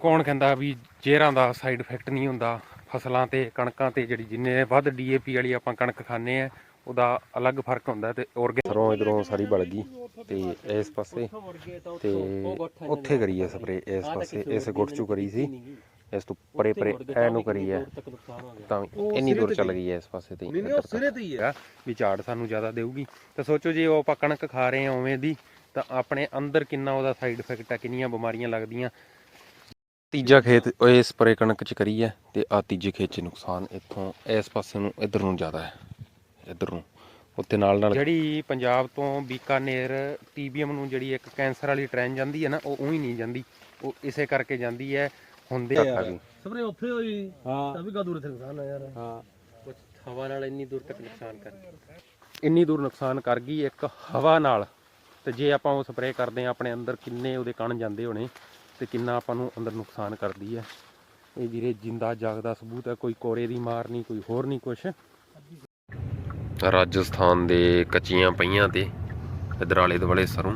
ਕੌਣ ਕਹਿੰਦਾ ਵੀ ਜੇਰਾਂ ਦਾ side effect ਨਹੀਂ ਹੁੰਦਾ ਫਸਲਾਂ ਤੇ ਕਣਕਾਂ ਤੇ ਜਿਹੜੀ ਜਿੰਨੇ ਵੱਧ ਡੀਏਪੀ ਵਾਲੀ ਆਪਾਂ ਕਣਕ ਖਾਂਦੇ ਆ ਉਹਦਾ ਅਲੱਗ ਫ਼ਰਕ ਹੁੰਦਾ ਤੇ ਔਰਗੇ ਸਰੋਂ ਇਧਰੋਂ ਸਾਰੀ ਬਲ ਗਈ ਤੇ ਇਸ ਪਾਸੇ ਤੇ ਉੱਥੇ ਕਰੀ ਹੈ ਸਪਰੇ ਇਸ ਪਾਸੇ ਇਸ ਗੁੱਟ ਚੋਂ ਕਰੀ ਸੀ ਇਸ ਤੋਂ ਪਰੇ ਪਰੇ ਐ ਨੂੰ ਕਰੀ ਹੈ ਤਾਂ ਇੰਨੀ ਦੂਰ ਚੱਲ ਗਈ ਹੈ ਇਸ ਪਾਸੇ ਤੇ ਨਹੀਂ ਉਹ ਸਿਰੇ ਤੇ ਹੀ ਹੈ। ਵੀ ਝਾੜ ਸਾਨੂੰ ਜ਼ਿਆਦਾ ਦੇਊਗੀ। ਤਾਂ ਸੋਚੋ ਜੇ ਉਹ ਆਪਾਂ ਕਣਕ ਖਾ ਰਹੇ ਉਵੇਂ ਦੀ ਤਾਂ ਆਪਣੇ ਅੰਦਰ ਕਿੰਨਾ ਉਹਦਾ ਸਾਈਡ ਇਫੈਕਟ ਹੈ ਕਿੰਨੀਆਂ ਬਿਮਾਰੀਆਂ ਲੱਗਦੀਆਂ। ਤੀਜਾ ਖੇਤ ਉਹ ਇਸ ਪਰੇ ਕਣਕ ਚ ਕਰੀ ਹੈ ਤੇ ਆ ਤੀਜੇ ਖੇਤ ਚ ਨੁਕਸਾਨ ਇੱਥੋਂ ਇਸ ਪਾਸੇ ਨੂੰ ਇਧਰ ਨੂੰ ਜ਼ਿਆਦਾ ਹੈ ਇਧਰ ਨੂੰ ਉੱਤੇ ਨਾਲ ਨਾਲ ਜਿਹੜੀ ਪੰਜਾਬ ਤੋਂ ਬੀਕਾਨੇਰ ਟੀਬੀਐਮ ਨੂੰ ਜਿਹੜੀ ਇੱਕ ਕੈਂਸਰ ਵਾਲੀ ਟ੍ਰੇਨ ਜਾਂਦੀ ਹੈ ਨਾ ਉਹ ਉਹੀ ਨਹੀਂ ਜਾਂਦੀ ਉਹ ਇਸੇ ਕਰਕੇ ਜਾਂਦੀ ਹੈ ਹੁੰਦੇ ਆ। ਵੀ। ਸਪਰੇ ਉੱਥੇ ਹੋਈ ਹਾਂ। ਤਾਂ ਵੀ ਕਾ ਦੂਰ ਇੱਥੇ ਨੁਕਸਾਨ ਆ ਯਾਰ। ਹਾਂ। ਕੁਝ ਹਵਾ ਨਾਲ ਇੰਨੀ ਦੂਰ ਤੱਕ ਨੁਕਸਾਨ ਕਰ ਇੰਨੀ ਦੂਰ ਨੁਕਸਾਨ ਕਰ ਗਈ ਇੱਕ ਹਵਾ ਨਾਲ ਤੇ ਜੇ ਆਪਾਂ ਉਹ ਸਪਰੇਅ ਕਰਦੇ ਆ ਆਪਣੇ ਅੰਦਰ ਕਿੰਨੇ ਉਹਦੇ ਕਣ ਜਾਂਦੇ ਹੋਣੇ ਤੇ ਕਿੰਨਾ ਆਪਾਂ ਨੂੰ ਅੰਦਰ ਨੁਕਸਾਨ ਕਰਦੀ ਹੈ। ਇਹ ਵੀਰੇ ਜਿੰਦਾ ਜਾਗਦਾ ਸਬੂਤ ਹੈ ਕੋਈ ਕੋਰੇ ਦੀ ਮਾਰ ਨਹੀਂ ਕੋਈ ਹੋਰ ਨਹੀਂ ਕੁਛ। ਰਾਜਸਥਾਨ ਦੇ ਕੱਚੀਆਂ ਪਈਆਂ ਤੇ ਇਧਰ ਆਲੇ ਦੁਆਲੇ ਸਰੋਂ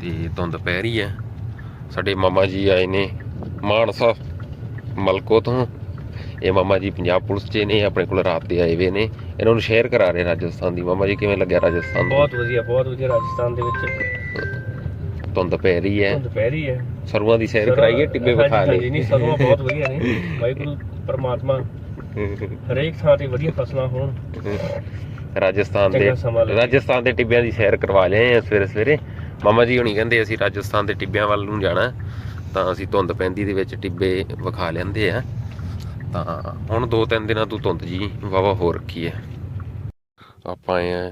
ਤੇ ਧੁੰਦ ਪੈ ਰਹੀ ਹੈ। ਸਾਡੇ ਮਾਮਾ ਜੀ ਆਏ ਨੇ ਮਾਨਸਾ ਮਲਕੋ ਤੋਂ। ਇਹ ਮਾਮਾ ਜੀ ਪੰਜਾਬ ਪੁਲਿਸ 'ਚ ਨੇ ਆਪਣੇ ਕੋਲ ਰਾਤ ਦੇ ਆਏ ਵੇ ਨੇ। ਇਹਨਾਂ ਨੂੰ ਸ਼ੇਅਰ ਕਰਾ ਰਹੇ ਰਾਜਸਥਾਨ ਦੀ। ਮਾਮਾ ਜੀ ਕਿਵੇਂ ਲੱਗਿਆ ਰਾਜਸਥਾਨ ਬਹੁਤ ਵਧੀਆ ਬਹੁਤ ਵਧੀਆ ਰਾਜਸਥਾਨ ਦੇ ਵਿੱਚ। ਧੁੰਦ ਪੈ ਰਹੀ ਹੈ। ਸਰੂਆਂ ਦੀ ਸੈਰ ਕਰਾਈਏ ਟਿੱਬੇ ਵਿਖਾ ਲਏ ਨਹੀਂ ਸਰੋਂ ਬਹੁਤ ਵਧੀਆ ਨੇ। ਵਾਹਿਗੁਰੂ ਪਰਮਾਤਮਾ ਹਰੇਕ ਥਾਂ ਤੇ ਵਧੀਆ ਫਸਲਾਂ ਹੋਣ। ਰਾਜਸਥਾਨ ਦੇ। ਰਾਜਸਥਾਨ ਦੇ ਟਿੱਬਿਆਂ ਦੀ ਸੈਰ ਕਰਵਾ ਲਿਆਏ ਆ ਸਵੇਰੇ ਸਵੇਰੇ। ਮਾਮਾ ਜੀ ਹੁਣੀ ਕਹਿੰਦੇ ਅਸੀਂ ਰਾਜਸਥਾਨ ਦੇ ਟਿੱਬਿਆਂ ਵੱਲ ਨੂੰ ਜਾਣਾ। ਤਾਂ ਅਸੀਂ ਧੁੰਦ ਪੈਂਦੀ ਦੇ ਵਿੱਚ ਟਿੱਬੇ ਵਿਖਾ ਲੈਂਦੇ ਆ। ਤਾਂ ਹੁਣ ਦੋ ਤਿੰਨ ਦਿਨਾਂ ਤੋਂ ਧੁੰਦ ਜੀ ਵਾਵਾ ਹੋ ਰੱਖੀ ਹੈ। ਆਪਾਂ ਆਏ ਆ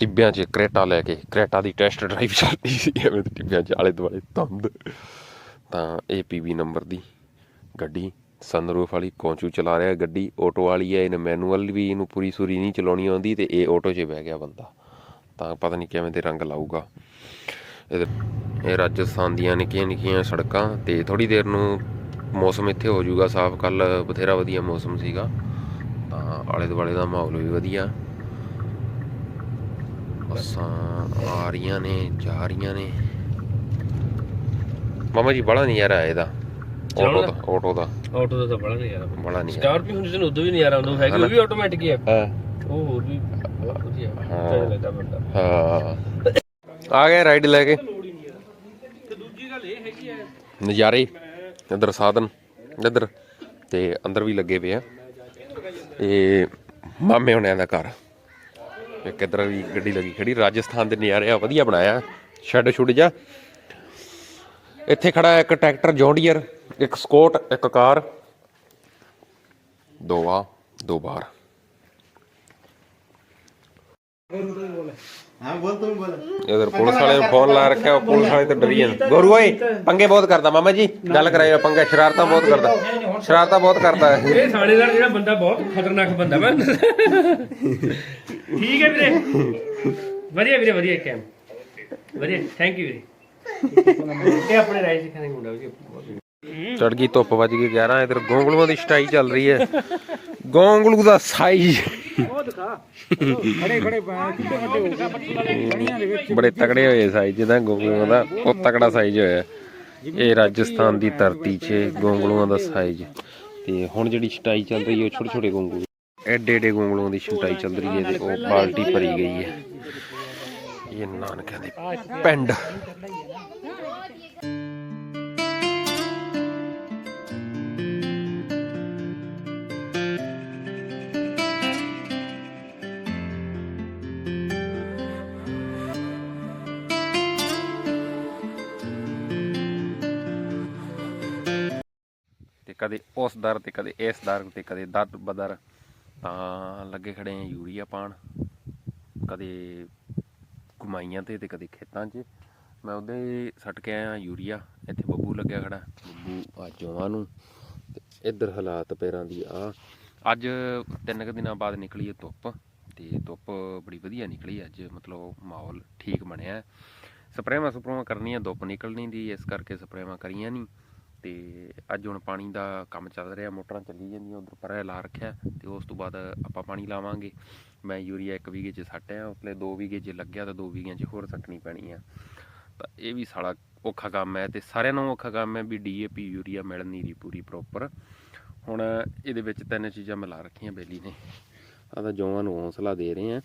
ਟਿੱਬਿਆਂ 'ਚ ਕਰੇਟਾ ਲੈ ਕੇ, ਕਰੇਟਾ ਦੀ ਟੈਸਟ ਡਰਾਈਵ ਚੱਲਦੀ ਸੀ, ਐਵੇਂ ਟਿੱਬਿਆਂ 'ਚ ਆਲੇ ਦੁਆਲੇ ਤੰਦ। ਤਾਂ ਇਹ ਪੀਵੀ ਨੰਬਰ ਦੀ ਗੱਡੀ ਸਨਰੂਫ ਵਾਲੀ, ਕੌਂਚੂ ਚਲਾ ਰਿਹਾ ਗੱਡੀ ਆਟੋ ਵਾਲੀ ਹੈ, ਇਹਨੂੰ ਮੈਨੂਅਲ ਵੀ ਇਹਨੂੰ ਪੂਰੀ ਸੂਰੀ ਨਹੀਂ ਚਲਾਉਣੀ ਆਉਂਦੀ ਤੇ ਇਹ ਆਟੋ 'ਚ ਬਹਿ ਗਿਆ ਬੰਦਾ। ਤਾਂ ਪਤਾ ਨਹੀਂ ਕਿਵੇਂ ਦੇ ਰੰਗ ਲਾਊਗਾ। ਇਹਦੇ, ਇਹ ਰਾਜਸਥਾਨ ਦੀਆਂ ਨਿੱਕੀਆਂ ਨਿੱਕੀਆਂ ਸੜਕਾਂ ਤੇ ਥੋੜੀ ਦੇਰ ਨੂੰ ਮੌਸਮ ਇੱਥੇ ਹੋ ਜਾਊਗਾ, ਸਾਫ਼ ਕੱਲ ਬਥੇਰਾ ਵਧੀਆ ਮੌਸਮ ਸੀਗਾ। ਤਾਂ ਆਲੇ ਦੁਆਲੇ ਦਾ ਮਾਹੌਲ ਵੀ ਵਧੀਆ। ਬੱਸਾਂ ਆ ਰਹੀਆਂ ਨੇ ਜਾ ਰਹੀਆਂ ਨੇ। ਮਾਮਾ ਜੀ ਬੜਾ ਨਜ਼ਾਰਾ ਹੈ ਇਹਦਾ। ਆਟੋ ਦਾ ਆਟੋ ਦਾ। ਆਟੋ ਦਾ ਤਾਂ ਬੜਾ ਨਹੀਂ ਯਾਰ ਬੜਾ ਨਜ਼ਾਰਾ। ਸਕਾਰਪੀਓ ਹੁੰਦੀ ਨੂੰ ਉਦੋਂ ਵੀ ਰਹਾ ਹੁੰਦਾ ਹੈਗੀ ਉਹ ਵੀ ਆਟੋਮੈਟਿਕ ਹੀ ਹੈ ਹਾਂ। ਉਹ ਹੋਰ ਵੀ ਵਧੀਆ। ਹਾਂ। ਚੰਗਾ ਲੱਗਦਾ ਬੰਦਾ। ਹਾਂ। ਆ ਗਏ ਰਾਈਡ ਲੈ ਕੇ। ਤੇ ਦੂਜੀ ਗੱਲ ਇਹ ਹੈਗੀ ਹੈ ਨਜ਼ਾਰੇ ਇਧਰ ਸਾਧਨ ਇਧਰ। ਤੇ ਅੰਦਰ ਵੀ ਲੱਗੇ ਪਏ ਆ। ਇਹ ਮਾਮੇ ਹੁਣਿਆਂ ਦਾ ਘਰ। ਇੱਕ ਇਧਰ ਵੀ ਗੱਡੀ ਲੱਗੀ ਖੜੀ ਰਾਜਸਥਾਨ ਦੇ ਨਜ਼ਾਰੇ ਆ ਵਧੀਆ ਬਣਾਇਆ ਸ਼ੈਡ ਸ਼ੁੱਡ ਜਾ ਇੱਥੇ ਖੜਾ ਇੱਕ ਟਰੈਕਟਰ ਜੌਂਡੀਅਰ ਇੱਕ ਸਕੋਟ ਇੱਕ ਕਾਰ। ਦੋ ਦੋ ਬਾਰ। ਇਧਰ ਪੁਲਿਸ ਵਾਲੇ ਨੂੰ ਫੋਨ ਲਾ ਰੱਖਿਆ ਪੁਲਿਸ ਵਾਲੇ ਤੇ ਡਰੀਆਂ ਜਾਂਦੇ ਗੋਰੂ ਪੰਗੇ ਬਹੁਤ ਕਰਦਾ ਮਾਮਾ ਜੀ ਗੱਲ ਕਰਾਇਆ ਪੰਗਾ ਸ਼ਰਾਰਤਾਂ ਬਹੁਤ ਕਰਦਾ। ਸ਼ਰਾਰਤਾਂ ਬਹੁਤ ਕਰਦਾ। ਹੈ ਇਹ ਥਾਣੇਦਾਰ ਜਿਹੜਾ ਬੰਦਾ ਬਹੁਤ ਖਤਰਨਾਕ ਬੰਦਾ ਮੈਂ ਠੀਕ ਹੈ ਵੀਰੇ। ਵਧੀਆ ਵੀਰੇ ਵਧੀਆ ਕੈਮ ਵਧੀਆ ਥੈਂਕ ਯੂ ਵੀਰੇ। ਇਹ ਆਪਣੇ ਰਾਈਸ ਸਿੱਖਣ ਮੁੰਡਾ ਵੀ ਚੜ ਗਈ ਧੁੱਪ ਵੱਜ ਗਈ 11 ਇਧਰ ਗੋਂਗਲੂਆਂ ਦੀ ਸਟਾਈ ਚੱਲ ਰਹੀ ਹੈ। ਗੋਂਗਲੂ ਦਾ ਸਾਈਜ਼ ਖੜੇ ਖੜੇ ਬੜੇ ਤਕੜੇ ਹੋਏ ਸਾਈਜ਼ ਜਿਹਦਾ ਗੋਂਗਲੂਆਂ ਦਾ ਉਹ ਤਕੜਾ ਸਾਈਜ਼ ਹੋਇਆ। ਇਹ ਰਾਜਸਥਾਨ ਦੀ ਧਰਤੀ 'ਚ ਗੋਂਗਲੂਆਂ ਦਾ ਸਾਈਜ਼ ਤੇ ਹੁਣ ਜਿਹੜੀ ਸਟਾਈ ਚੱਲ ਰਹੀ ਹੈ ਉਹ ਛੋਟੇ ਛੋਟੇ ਗੋਂਗਲੂ। ਐਡੇ ਐਡੇ ਗੋਂਗਲੂਆਂ ਦੀ ਸਟਾਈ ਚੱਲ ਰਹੀ ਹੈ ਤੇ ਉਹ ਬਾਲਟੀ ਭਰੀ ਗਈ ਹੈ। ਇਹ ਨਾਨਕਿਆਂ ਦੇ ਪਿੰਡ। ਤੇ ਕਦੇ ਉਸ ਦਰ ਤੇ ਕਦੇ ਇਸ ਦਰ ਤੇ ਕਦੇ ਦਰ ਬਦਰ। ਤਾਂ ਲੱਗੇ ਖੜੇ ਆ ਯੂਰੀਆ ਪਾਣ। ਕਦੇ ਕਮਾਈਆਂ ਤੇ ਤੇ ਕਦੇ ਖੇਤਾਂ 'ਚ। ਮੈਂ ਉਹਦੇ ਸੱਟ ਕੇ ਆਇਆ ਯੂਰੀਆ। ਇੱਥੇ ਬੱਬੂ ਲੱਗਿਆ ਖੜਾ। ਬੱਬੂ ਆ ਜਵਾਂ ਨੂੰ। ਤੇ ਇੱਧਰ ਹਾਲਾਤ ਪੈਰਾਂ ਦੀ ਆ। ਅੱਜ ਤਿੰਨ ਕੁ ਦਿਨਾਂ ਬਾਅਦ ਨਿਕਲੀ ਹੈ ਧੁੱਪ। ਤੇ ਧੁੱਪ ਬੜੀ ਵਧੀਆ ਨਿਕਲੀ ਅੱਜ। ਮਤਲਬ ਮਾਹੌਲ ਠੀਕ ਬਣਿਆ। ਸਪਰੇਵਾਂ ਸਪਰੇਵਾਂ ਕਰਨੀਆਂ, ਧੁੱਪ ਨਿਕਲਣੀ ਦੀ। ਇਸ ਕਰਕੇ ਸਪਰੇਵਾਂ ਕਰੀਆਂ ਨਹੀਂ ਤੇ ਅੱਜ ਹੁਣ ਪਾਣੀ ਦਾ ਕੰਮ ਚੱਲ ਰਿਹਾ, ਮੋਟਰਾਂ ਚੱਲੀ ਜਾਂਦੀਆਂ, ਉਧਰ ਪਰੇ ਲਾ ਰੱਖਿਆ ਤੇ ਉਸ ਤੋਂ ਬਾਅਦ ਆਪਾਂ ਪਾਣੀ ਲਾਵਾਂਗੇ। ਮੈਂ ਯੂਰੀਆ ਇੱਕ ਵੀਗੇ 'ਚ ਸੱਟਿਆ, ਉਸਲੇ ਦੋ ਵੀਗੇ 'ਚ ਲੱਗਿਆ ਤਾਂ ਦੋ ਵੀਗਿਆਂ 'ਚ ਹੋਰ ਸੱਟਣੀ ਪੈਣੀ ਆ। ਤਾਂ ਇਹ ਵੀ ਸਾਲਾ ਔਖਾ ਕੰਮ ਹੈ ਤੇ ਸਾਰਿਆਂ ਨੂੰ ਔਖਾ ਕੰਮ ਹੈ ਵੀ ਡੀਏਪੀ ਯੂਰੀਆ ਮਿਲ ਨਹੀਂ ਰਹੀ ਪੂਰੀ ਪ੍ਰੋਪਰ ਹੁਣ ਇਹਦੇ ਵਿੱਚ ਤਿੰਨ ਚੀਜ਼ਾਂ ਮਿਲਾ ਰੱਖੀਆਂ ਬੇਲੀ ਨੇ। ਤਾਂ ਜੌਆਂ ਨੂੰ ਹੌਸਲਾ ਦੇ ਰਹੇ ਆ।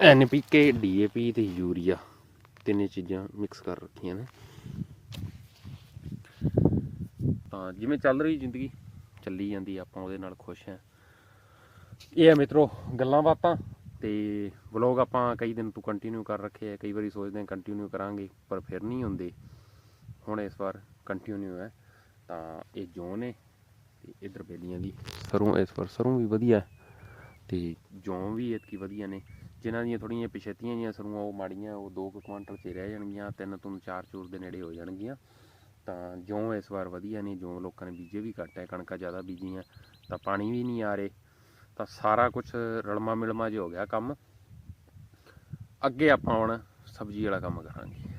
ਐਨਪੀਕੇ ਡੀਏਪੀ ਤੇ ਯੂਰੀਆ, ਤਿੰਨੇ ਚੀਜ਼ਾਂ ਮਿਕਸ ਕਰ ਰੱਖੀਆਂ ਨੇ। ਤਾਂ ਜਿਵੇਂ ਚੱਲ ਰਹੀ ਜ਼ਿੰਦਗੀ, ਚੱਲੀ ਜਾਂਦੀ ਆਪਾਂ ਉਹਦੇ ਨਾਲ ਖੁਸ਼ ਹਾਂ ਇਹ ਹੈ ਮਿੱਤਰੋ, ਗੱਲਾਂ ਬਾਤਾਂ ਤੇ ਵਲੌਗ ਆਪਾਂ ਕਈ ਦਿਨ ਤੋਂ ਕੰਟੀਨਿਊ ਕਰ ਰੱਖੇ ਆ, ਕਈ ਵਾਰੀ ਸੋਚਦੇ ਹਾਂ ਕੰਟੀਨਿਊ ਕਰਾਂਗੇ, ਪਰ ਫਿਰ ਨਹੀਂ ਹੁੰਦੇ। ਹੁਣ ਇਸ ਵਾਰ ਕੰਟੀਨਿਊ ਹੈ, ਤਾਂ ਇਹ ਜੌਨ ਹੈ ਤੇ ਇਧਰ ਬੇਲੀਆਂ ਦੀ ਸਰੋਂ ਇਸ ਵਾਰ ਸਰੋਂ ਵੀ ਵਧੀਆ ਹੈ, ਤੇ ਜੌਂ ਵੀ ਇਤਕੀ ਵਧੀਆ ਨੇ। ਜਿਨ੍ਹਾਂ ਦੀਆਂ ਥੋੜੀਆਂ ਪਿਛੇਤੀਆਂ ਜੀਆਂ ਸਰੂਆਂ ਉਹ ਮਾੜੀਆਂ, ਉਹ 2 ਕੁਆਂਟਲ 'ਚ ਰਹਿ ਜਾਣਗੀਆਂ, ਤਿੰਨ ਤੋਂ ਚਾਰ ਚੂਰ ਦੇ ਨੇੜੇ ਹੋ ਜਾਣਗੀਆਂ। ਤਾਂ ਜੌਂ ਇਸ ਵਾਰ ਵਧੀਆ ਨੇ ਜੌਂ ਲੋਕਾਂ ਨੇ ਬੀਜੇ ਵੀ ਘੱਟ ਹੈ, ਕਣਕਾਂ ਜ਼ਿਆਦਾ ਬੀਜੀਆਂ, ਤਾਂ ਪਾਣੀ ਵੀ ਨਹੀਂ ਆ ਰਹੇ, ਤਾਂ ਸਾਰਾ ਕੁਝ ਰਲਮਾ ਮਿਲਮਾ ਜਿਹਾ ਹੋ ਗਿਆ ਕੰਮ। ਅੱਗੇ ਆਪਾਂ ਹੁਣ ਸਬਜ਼ੀ ਵਾਲਾ ਕੰਮ ਕਰਾਂਗੇ।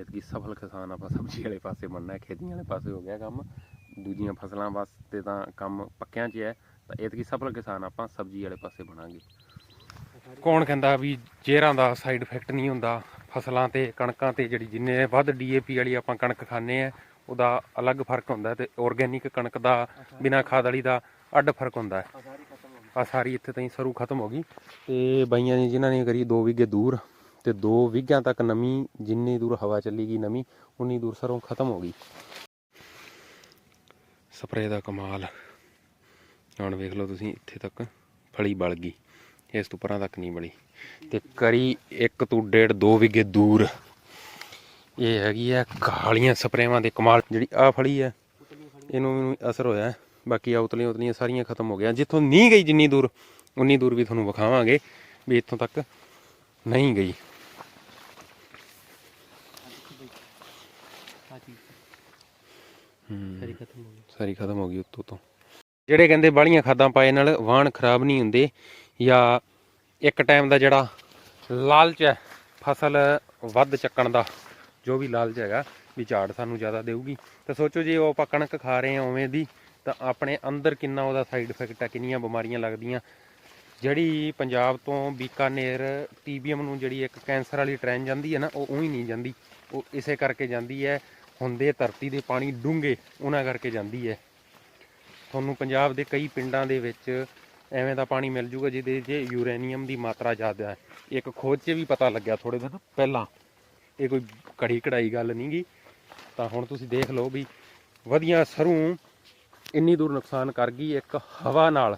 ਇਤਕੀ ਸਫਲ ਕਿਸਾਨ ਆਪਾਂ ਸਬਜ਼ੀ ਵਾਲੇ ਪਾਸੇ ਬਣਨਾ ਹੈ ਖੇਤੀਆਂ ਵਾਲੇ ਪਾਸੇ ਹੋ ਗਿਆ ਕੰਮ। ਦੂਜੀਆਂ ਫਸਲਾਂ ਵਾਸਤੇ ਤਾਂ ਕੰਮ ਪੱਕਿਆਂ 'ਚ ਹੈ ਤਾਂ ਇਤਕੀ ਸਫਲ ਕਿਸਾਨ ਆਪਾਂ ਸਬਜ਼ੀ ਵਾਲੇ ਪਾਸੇ ਬਣਾਂਗੇ। ਕੌਣ ਕਹਿੰਦਾ ਵੀ ਜੇਰਾਂ ਦਾ ਸਾਈਡ ਇਫੈਕਟ ਨਹੀਂ ਹੁੰਦਾ, ਫਸਲਾਂ ਤੇ, ਕਣਕਾਂ ਤੇ ਜਿਹੜੀ ਜਿੰਨੇ ਵੱਧ ਡੀਏਪੀ ਵਾਲੀ ਆਪਾਂ ਕਣਕ ਖਾਂਦੇ ਆ ਉਹਦਾ ਅਲੱਗ ਫ਼ਰਕ ਹੁੰਦਾ ਤੇ ਆਰਗੇਨਿਕ ਕਣਕ ਦਾ ਬਿਨਾ ਖਾਦ ਵਾਲੀ ਦਾ ਅੱਡ ਫ਼ਰਕ ਹੁੰਦਾ ਹੈ। ਆ ਸਾਰੀ ਇੱਥੇ ਤਾਈਂ ਸਰੂ ਖਤਮ ਹੋ ਗਈ। ਤੇ ਬਾਈਆਂ ਨੇ ਜਿਨ੍ਹਾਂ ਨੇ ਕਰੀ 2 ਵਿਗੇ ਦੂਰ ਤੇ 2 ਵਿਗਿਆਂ ਤੱਕ ਨਮੀ ਜਿੰਨੀ ਦੂਰ ਹਵਾ ਚੱਲੀ ਗਈ ਨਮੀ ਉਨੀ ਦੂਰ ਸਰੋਂ ਖਤਮ ਹੋ ਗਈ। ਸਪਰੇ ਦਾ ਕਮਾਲ। ਹੁਣ ਵੇਖ ਲਓ ਤੁਸੀਂ ਇੱਥੇ ਤੱਕ ਫਲੀ ਬਲ ਗਈ। ਇਸ ਤੋਂ ਪਰਾਂ ਤੱਕ ਨਹੀਂ ਬਲੀ। ਤੇ ਕਰੀ 1 ਤੋਂ 1.5 2 ਵਿਗੇ ਦੂਰ। ਇਹ ਹੈਗੀ ਆ ਕਾਲੀਆਂ ਸਪਰੇਵਾਂ ਦੇ ਕਮਾਲ ਜਿਹੜੀ ਆ ਫਲੀ ਹੈ ਇਹਨੂੰ ਵੀ ਅਸਰ ਹੋਇਆ। ਬਾਕੀ ਆ ਉਤਲੀਆਂ ਉਤਲੀਆਂ ਸਾਰੀਆਂ ਖਤਮ ਹੋ ਗਿਆ ਜਿੱਥੋਂ ਨਹੀਂ ਗਈ ਜਿੰਨੀ ਦੂਰ ਉਨੀ ਦੂਰ ਵੀ ਤੁਹਾਨੂੰ ਵਿਖਾਵਾਂਗੇ ਵੀ ਇੱਥੋਂ ਤੱਕ ਨਹੀਂ ਗਈ। ਸਾਰੀ ਖਤਮ ਹੋ ਗਈ। ਸਾਰੀ ਖਤਮ ਹੋ ਗਈ ਉੱਤੋਂ ਤੋਂ। ਜਿਹੜੇ ਕਹਿੰਦੇ ਬਾਲੀਆਂ ਖਾਦਾਂ ਪਾਏ ਨਾਲ ਵਾਹਣ ਖਰਾਬ ਨਹੀਂ ਹੁੰਦੇ ਜਾਂ ਇੱਕ ਟਾਈਮ ਦਾ ਜਿਹੜਾ ਲਾਲਚ ਹੈ ਫਸਲ ਵੱਧ ਚੱਕਣ ਦਾ ਜੋ ਵੀ ਲਾਲਚ ਹੈਗਾ ਵੀ ਝਾੜ ਸਾਨੂੰ ਜ਼ਿਆਦਾ ਦੇਊਗੀ। ਤਾਂ ਸੋਚੋ ਜੇ ਉਹ ਆਪਾਂ ਕਣਕ ਖਾ ਰਹੇ ਹਾਂ ਉਵੇਂ ਦੀ, ਤਾਂ ਆਪਣੇ ਅੰਦਰ ਕਿੰਨਾ ਉਹਦਾ ਸਾਈਡ ਇਫੈਕਟ ਹੈ ਕਿੰਨੀਆਂ ਬਿਮਾਰੀਆਂ ਲੱਗਦੀਆਂ। ਜਿਹੜੀ ਪੰਜਾਬ ਤੋਂ ਬੀਕਾਨੇਰ, ਟੀਬੀਐਮ ਨੂੰ ਜਿਹੜੀ ਇੱਕ ਕੈਂਸਰ ਵਾਲੀ ਟ੍ਰੇਨ ਜਾਂਦੀ ਹੈ ਨਾ, ਉਹ ਉਹੀ ਨਹੀਂ ਜਾਂਦੀ। ਉਹ ਇਸੇ ਕਰਕੇ ਜਾਂਦੀ ਹੈ ਹੁੰਦੇ ਧਰਤੀ ਦੇ ਪਾਣੀ ਡੂੰਘੇ ਉਹਨਾਂ ਕਰਕੇ ਜਾਂਦੀ ਹੈ। ਤੁਹਾਨੂੰ ਪੰਜਾਬ ਦੇ ਕਈ ਪਿੰਡਾਂ ਦੇ ਵਿੱਚ ਐਵੇਂ ਦਾ ਪਾਣੀ ਮਿਲ ਜੂਗਾ ਜਿਹਦੇ 'ਚ ਯੂਰੇਨੀਅਮ ਦੀ ਮਾਤਰਾ ਜ਼ਿਆਦਾ ਹੈ। ਇੱਕ ਖੋਜ 'ਚ ਵੀ ਪਤਾ ਲੱਗਿਆ ਥੋੜੇ ਦਿਨ ਪਹਿਲਾਂ। ਇਹ ਕੋਈ ਕੜੀ ਕਢਾਈ ਗੱਲ ਨਹੀਂ ਗੀ ਤਾਂ ਹੁਣ ਤੁਸੀਂ ਦੇਖ ਲਓ ਵੀ ਵਧੀਆ ਸਰੋਂ ਇੰਨੀ ਦੂਰ ਨੁਕਸਾਨ ਕਰ ਗਈ ਇੱਕ ਹਵਾ ਨਾਲ।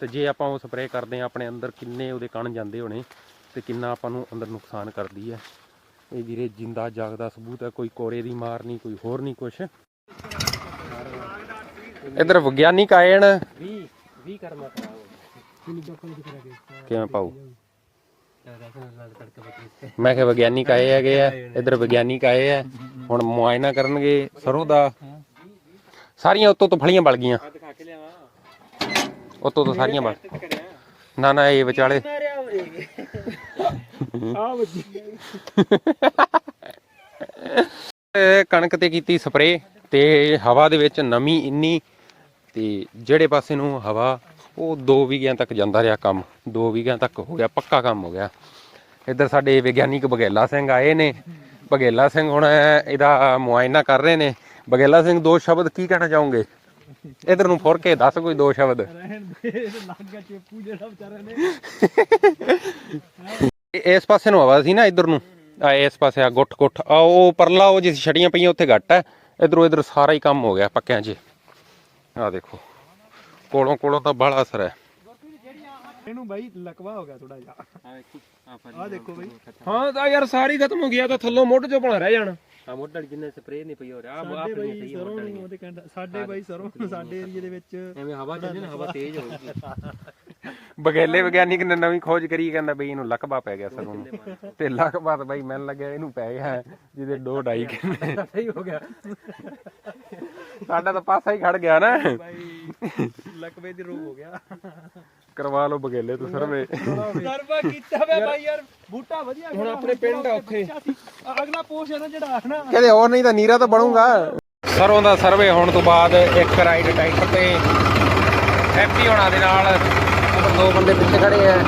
ਤੇ ਜੇ ਆਪਾਂ ਉਹ ਸਪਰੇਅ ਕਰਦੇ ਆ ਆਪਣੇ ਅੰਦਰ ਕਿੰਨੇ ਉਹਦੇ ਕਣ ਜਾਂਦੇ ਹੋਣੇ ਤੇ ਕਿੰਨਾ ਆਪਾਂ ਨੂੰ ਅੰਦਰ ਨੁਕਸਾਨ ਕਰਦੀ ਹੈ। ਇਹ ਵੀਰੇ ਜਿੰਦਾ ਜਾਗਦਾ ਸਬੂਤ ਹੈ ਕੋਈ ਕੋਰੇ ਦੀ ਮਾਰ ਨਹੀਂ ਕੋਈ ਹੋਰ ਨਹੀਂ ਕੁਛ। ਇਧਰ ਵਿਗਿਆਨਿਕ ਆਏ ਨੇ 20 20 ਕਰਮਾ ਗਿਆ ਕਿਵੇਂ ਪਾਉ ਰਸਨ ਨਾਲ ਤੜਕੇ ਬੱਤੀ ਮੈਂ ਕਿਹਾ ਵਿਗਿਆਨਿਕ ਆਏ ਹੈਗੇ ਆ, ਇਧਰ ਵਿਗਿਆਨਿਕ ਆਏ ਆ। ਹੁਣ ਮੁਆਇਨਾ ਕਰਨਗੇ ਸਰੋਂ ਦਾ। ਸਾਰੀਆਂ ਉੱਤੋਂ ਤੋਂ ਫਲੀਆਂ ਬਲ ਗਈਆਂ। ਉੱਤੋਂ ਤੋਂ ਸਾਰੀਆਂ ਬਲ। ਨਾ ਨਾ, ਇਹ ਵਿਚਾਲੇ। ਆ ਬੱਜੀ ਕਣਕ ਤੇ ਕੀਤੀ ਸਪਰੇ ਤੇ ਹਵਾ ਦੇ ਵਿੱਚ ਨਮੀ ਇੰਨੀ ਤੇ ਜਿਹੜੇ ਪਾਸੇ ਨੂੰ ਹਵਾ ਉਹ 2 ਵਿਗਿਆਂ ਤੱਕ ਜਾਂਦਾ ਰਿਹਾ ਕੰਮ 2 ਵਿਗਿਆਂ ਤੱਕ ਹੋ ਗਿਆ, ਪੱਕਾ ਕੰਮ ਹੋ ਗਿਆ। ਇੱਧਰ ਸਾਡੇ ਵਿਗਿਆਨਿਕ ਬਗੇਲਾ ਸਿੰਘ ਆਏ ਨੇ। ਬਗੇਲਾ ਸਿੰਘ ਹੁਣ ਇਹਦਾ ਮੁਆਇਨਾ ਕਰ ਰਹੇ ਨੇ। ਬਗੇਲਾ ਸਿੰਘ, ਦੋ ਸ਼ਬਦ ਕੀ ਕਹਿਣਾ ਚਾਹੋਗੇ? ਇਧਰ ਨੂੰ ਫੁਰ ਕੇ ਦੱਸ ਕੋਈ ਦੋ ਸ਼ਬਦ। ਇਸ ਪਾਸੇ ਨੂੰ ਆਵਾ ਸੀ ਨਾ ਇਧਰ ਨੂੰ? ਆ, ਇਸ ਪਾਸੇ ਆ, ਗੁੱਠ ਗੁੱਠ। ਆ, ਉਹ ਪਰਲਾ, ਉਹ ਜਿਸ ਛੜੀਆਂ ਪਈਆਂ, ਉੱਥੇ ਘੱਟ ਹੈ। ਇਧਰੋਂ ਇਧਰ ਸਾਰਾ ਹੀ ਕੰਮ ਹੋ ਗਿਆ ਪੱਕਿਆਂ 'ਚ। ਆ ਦੇਖੋ। ਕੋਲੋਂ ਕੋਲੋਂ ਤਾਂ ਬੜਾ ਅਸਰ ਹੈ। ਇਹਨੂੰ ਬਾਈ ਲਕਵਾ ਹੋ ਗਿਆ ਥੋੜਾ ਜਿਹਾ। ਆ ਵੇਖੀ ਆ ਆ ਦੇਖੋ ਬਾਈ। ਹਾਂ ਤਾਂ ਯਾਰ ਸਾਰੀ ਖਤਮ ਹੋ ਗਿਆ ਤਾਂ ਥੱਲੋਂ ਮੁੱਢ ਚੋਂ ਬਣਾ ਰਹਿ ਜਾਣਾ। ਆ ਮੋਟਰ ਜਿੰਨੇ ਸਪਰੇਅ ਨਹੀਂ ਪਈ ਹੋ ਰਿਹਾ ਆ ਬਾਈ ਸਹੀ ਸਰੋਂ ਮੋਟਰ ਨੂੰ ਉਹਦੇ ਕਹਿੰਦਾ ਸਾਡੇ ਬਾਈ ਸਰੋਂ ਸਾਡੇ ਏਰੀਏ ਦੇ ਵਿੱਚ ਐਵੇਂ ਹਵਾ ਚੱਲੇ ਨਾ ਹਵਾ ਤੇਜ਼ ਹੋਊਗੀ। ਬਗੇਲੇ ਵਿਗਿਆਨਿਕ ਨੇ ਨਵੀਂ ਖੋਜ ਕਰੀ ਕਹਿੰਦਾ ਬਈ ਇਹਨੂੰ ਲਕਬਾ ਪੈ ਗਿਆ ਸਗੋਂ। ਤੇ ਲਕਬਾ ਤਾਂ ਬਈ ਮੈਨੂੰ ਲੱਗਿਆ ਇਹਨੂੰ ਪੈ ਗਿਆ ਜਿਹਦੇ ਦੋ ਢਾਈ ਕਿੰਨੇ। ਸਹੀ ਹੋ ਗਿਆ। ਸਾਡਾ ਤਾਂ ਪਾਸਾ ਹੀ ਖੜ ਗਿਆ ਨਾ। ਬਾਈ ਲਕਵੇ ਦੀ ਰੋਗ ਹੋ ਗਿਆ। ਕਰਵਾ ਲਓ ਬਗੇਲੇ ਤੋਂ ਸਰਵੇ। ਸਰਵਾ ਕੀਤਾ ਵੇ ਬਾਈ ਯਾਰ ਬੂਟਾ ਵਧੀਆ ਹੁਣ ਆਪਣੇ ਪਿੰਡ ਆ ਉੱਥੇ। ਅਗਲਾ ਪੋਸ਼ ਹੈ ਨਾ ਜਿਹੜਾ ਨਾ ਕਹਿੰਦੇ ਹੋਰ ਨਹੀਂ ਤਾਂ ਨੀਰਾ ਤਾਂ ਬਣੂਗਾ। ਸਰੋਂ ਦਾ ਸਰਵੇ ਹੋਣ ਤੋਂ ਬਾਅਦ ਇੱਕ ਰਾਈਡ ਟਰੈਕਟਰ ਤੇ ਹੈਪੀ ਹੋਣਾ ਦੇ ਨਾਲ ਦੋ ਬੰਦੇ ਪਿੱਛੇ ਖੜੇ ਆ।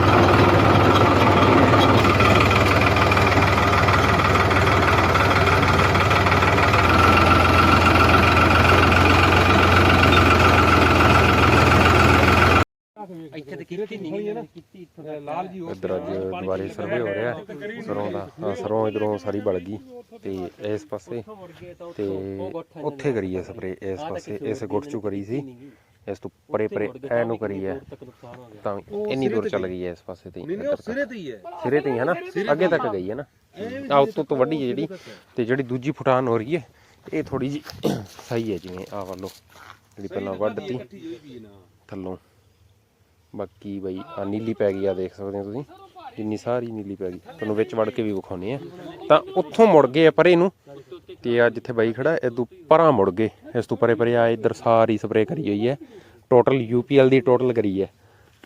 ਇੱਥੇ ਤੇ ਕੀਤੀ ਨਹੀਂ ਕੀਤੀ ਇੱਥੇ ਲਾਲ ਜੀ ਹੋ ਰਿਹਾ। ਸਰੋਂ ਦਾ ਸਰੋਂ ਇਧਰੋਂ ਸਾਰੀ ਬਲ ਗਈ। ਤੇ ਇਸ ਪਾਸੇ ਤੇ ਉੱਥੇ ਕਰੀ ਸਪਰੇ ਇਸ ਪਾਸੇ ਇਸ ਗੁੱਟ ਚੋਂ ਕਰੀ ਸੀ। ਇਸ ਤੋਂ ਪਰੇ ਪਰੇ ਐ ਨੂੰ ਕਰੀ ਹੈ ਤਾਂ ਇੰਨੀ ਦੂਰ ਚੱਲ ਗਈ। ਹੈ ਇਸ ਪਾਸੇ ਤੇ ਤੱਕ। ਸਿਰੇ ਤੇ ਹੀ ਹੈ। ਸਿਰੇ ਤੇ ਹੀ ਹੈ ਨਾ? ਅੱਗੇ ਤੱਕ ਗਈ ਹੈ ਨਾ? ਆ ਉੱਤੋਂ ਤੋਂ ਵੱਡੀ ਹੈ ਜਿਹੜੀ ਤੇ ਜਿਹੜੀ ਦੂਜੀ ਫੁਟਾਨ ਹੋ ਰਹੀ ਹੈ ਇਹ ਥੋੜੀ ਜੀ ਸਹੀ ਹੈ ਜਿਵੇਂ ਆ ਵੱਲੋਂ ਜਿਹੜੀ ਪਹਿਲਾਂ ਵੱਢਤੀ ਥੱਲੋਂ। ਬਾਕੀ ਬਈ ਆ ਨੀਲੀ ਪੈ ਗਈ ਆ ਦੇਖ ਸਕਦੇ ਹੋ ਤੁਸੀਂ। ਜਿੰਨੀ ਸਾਰੀ ਨੀਲੀ ਪੈ ਗਈ। ਤੁਹਾਨੂੰ ਵਿੱਚ ਵੜ ਕੇ ਵੀ ਵਿਖਾਉਣੇ ਆ। ਤਾਂ ਉੱਥੋਂ ਮੁੜ ਗਏ ਆ ਪਰੇ ਨੂੰ। ਤੇ ਆ ਜਿੱਥੇ ਬਾਈ ਖੜਾ ਤੋਂ ਪਰਾਂ ਮੁੜ ਗਏ। ਇਸ ਤੋਂ ਪਰੇ ਪਰੇ ਆ ਇੱਧਰ ਸਾਰੀ ਸਪਰੇ ਕਰੀ ਹੋਈ ਹੈ। ਟੋਟਲ ਯੂਪੀਐਲ ਦੀ ਟੋਟਲ ਕਰੀ ਹੈ।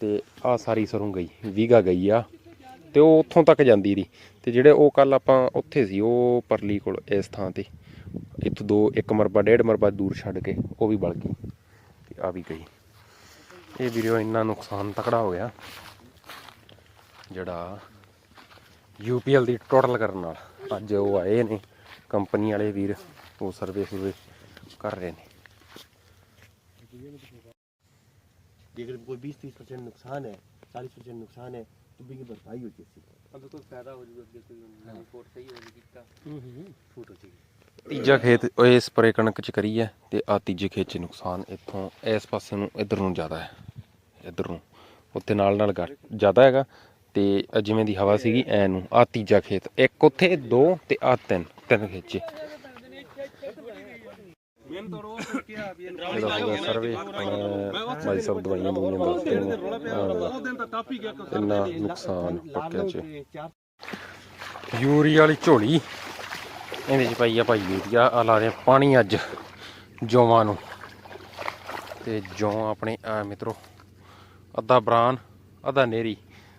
ਤੇ ਆ ਸਾਰੀ ਸਰੋਂ ਗਈ ਵੀਗਾ ਗਈ ਆ। ਤੇ ਉਹ ਉੱਥੋਂ ਤੱਕ ਜਾਂਦੀ ਰਹੀ। ਤੇ ਜਿਹੜੇ ਉਹ ਕੱਲ ਆਪਾਂ ਉੱਥੇ ਸੀ, ਉਹ ਪਰਲੀ ਕੋਲ, ਇਸ ਥਾਂ ਤੇ। ਇੱਥੋਂ ਦੋ, ਇੱਕ ਮਰਬਾ, ਡੇਢ ਮਰਬਾ ਦੂਰ ਛੱਡ ਕੇ, ਉਹ ਵੀ ਬਲ ਗਈ। ਤੇ ਆ ਵੀ ਗਈ। ਇਹ ਵੀਡੀਓ ਇੰਨਾ ਨੁਕਸਾਨ ਤਕੜਾ ਹੋ ਗਿਆ, ਜਿਹੜਾ ਯੂਪੀਐਲ ਦੀ ਟੋਟਲ ਕਰਨ ਨਾਲ। ਅੱਜ ਉਹ ਆਏ ਨੇ। ਕੰਪਨੀ ਵਾਲੇ ਵੀਰ ਉਹ ਸਰਵੇ ਸੁਰਵੇ ਕਰ ਰਹੇ ਨੇ अगर कोई बीस तीस परसेंट नुकसान है चालीस परसेंट नुकसान है तो भी की भरपाई होती है ਅਬ ਕੋਈ ਫਾਇਦਾ ਹੋ ਜੂਗਾ ਅੱਗੇ ਕੋਈ ਰਿਪੋਰਟ ਸਹੀ ਹੋ ਜਾਏਗੀ ਤਾਂ फूट होती है ਤੀਜਾ ਖੇਤ ਉਹ ਇਸ ਪਰੇ ਕਣਕ ਚ ਕਰੀ ਹੈ ਤੇ ਆ ਤੀਜੇ ਖੇਤ ਚ ਨੁਕਸਾਨ ਇੱਥੋਂ ਇਸ ਪਾਸੇ ਨੂੰ ਇਧਰ ਨੂੰ ਜ਼ਿਆਦਾ ਹੈ ਇਧਰ ਨੂੰ ਉੱਤੇ ਨਾਲ ਨਾਲ ਘੱਟ ਜ਼ਿਆਦਾ ਹੈਗਾ ਤੇ ਆਹ ਜਿਵੇਂ ਦੀ ਹਵਾ ਸੀਗੀ ਐ ਨੂੰ ਆ ਤੀਜਾ ਖੇਤ ਇੱਕ ਉੱਥੇ ਦੋ ਤੇ ਆ ਤਿੰਨ ਤਿੰਨ ਖੇਚੇ। ਸਰਵੇ ਭਾਈ ਸਭ ਦਵਾਈਆਂ ਦਵਾਈਆਂ ਦੱਸਦੇ ਨੇ। ਇੰਨਾ ਨੁਕਸਾਨ ਪੱਕਿਆ ਚ। ਯੂਰੀਆ ਵਾਲੀ ਝੋਲੀ ਇਹਦੇ ਚ ਪਾਈ ਆ ਭਾਈ ਯੂਰੀਆ ਆ ਲਾ ਦੇ ਪਾਣੀ ਅੱਜ ਜੌਵਾਂ ਨੂੰ। ਤੇ ਜੌਂ ਆਪਣੇ ਆ ਮਿੱਤਰੋ ਅੱਧਾ ਬਰਾਨ ਅੱਧਾ ਨੇਰੀ।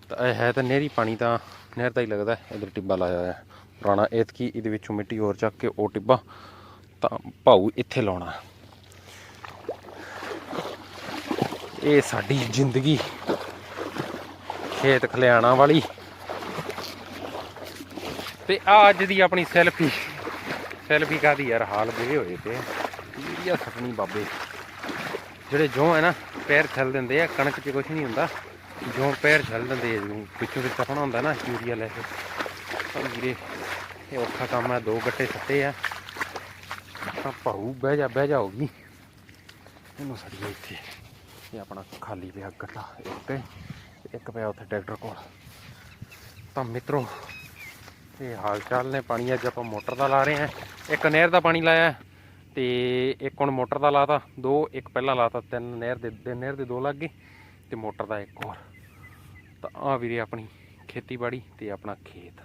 ਤਾਂ ਇਹ ਹੈ ਤਾਂ ਨੇਰੀ ਪਾਣੀ ਤਾਂ ਨਹਿਰ ਦਾ ਹੀ ਲੱਗਦਾ ਇਧਰ ਟਿੱਬਾ ਲਾਇਆ ਹੋਇਆ ਹੈ। ਪੁਰਾਣਾ ਐਤਕੀ ਇਹਦੇ ਵਿੱਚੋਂ ਮਿੱਟੀ ਹੋਰ ਚੱਕ ਕੇ ਉਹ ਟਿੱਬਾ ਤਾਂ ਭਾਊ ਇੱਥੇ ਲਾਉਣਾ। ਇਹ ਸਾਡੀ ਜ਼ਿੰਦਗੀ। ਖੇਤ ਖਲਿਆਣਾ ਵਾਲੀ। ਤੇ ਆ ਅੱਜ ਦੀ ਆਪਣੀ ਸੈਲਫੀ। ਸੈਲਫੀ ਕਾਦੀ ਯਾਰ, ਹਾਲ ਬੁਰੇ ਹੋਏ ਤੇ ਯੂਰੀਆ ਸਪਣੀ ਬਾਬੇ। ਜਿਹੜੇ ਜੋਂ ਹੈ ਨਾ, ਪੈਰ ਛੱਲ ਦਿੰਦੇ ਆ, ਕਣਕ 'ਚ ਕੁਝ ਨਹੀਂ ਹੁੰਦਾ। ਜੋਂ ਪੈਰ ਛੱਲ ਦਿੰਦੇ ਆ ਪਿੱਛੋਂ ਵਿੱਚ ਸਪਣਾ ਹੁੰਦਾ ਨਾ, ਯੂਰੀਆ ਲੈ ਕੇ। ਤਾਂ ਵੀਰੇ ਇਹ ਔਖਾ ਕੰਮ ਹੈ ਦੋ ਗੱਟੇ ਸੱਟੇ ਆ। ਤਾਂ ਭਾਊ ਬਹਿ ਜਾ ਬਹਿ ਜਾਊਗੀ ਇਹਨੂੰ ਸੜੀਏ ਇੱਥੇ। ਇਹ ਆਪਣਾ ਖਾਲੀ ਪਿਆ ਗੱਟਾ ਇੱਕ ਹੈ, ਇੱਕ ਪਿਆ ਉੱਥੇ ਟਰੈਕਟਰ ਕੋਲ। ਤਾਂ ਮਿੱਤਰੋ ਇਹ ਹਾਲ ਚਾਲ ਨੇ ਪਾਣੀ ਅੱਜ ਆਪਾਂ ਮੋਟਰ ਦਾ ਲਾ ਰਹੇ ਹਾਂ। ਇੱਕ ਨਹਿਰ ਦਾ ਪਾਣੀ ਲਾਇਆ ਹੈ ਤੇ ਇੱਕ ਹੁਣ ਮੋਟਰ ਦਾ ਲਾਤਾ। ਦੋ ਇੱਕ ਪਹਿਲਾਂ ਲਾਤਾ ਤਿੰਨ ਨਹਿਰ ਦੇ ਤਿੰਨ ਨਹਿਰ ਦੇ ਦੋ ਲੱਗ ਗਏ ਤੇ ਮੋਟਰ ਦਾ ਇੱਕ ਹੋਰ। ਤਾਂ ਆ ਵੀਰੇ ਆਪਣੀ ਖੇਤੀਬਾੜੀ ਤੇ ਆਪਣਾ ਖੇਤ।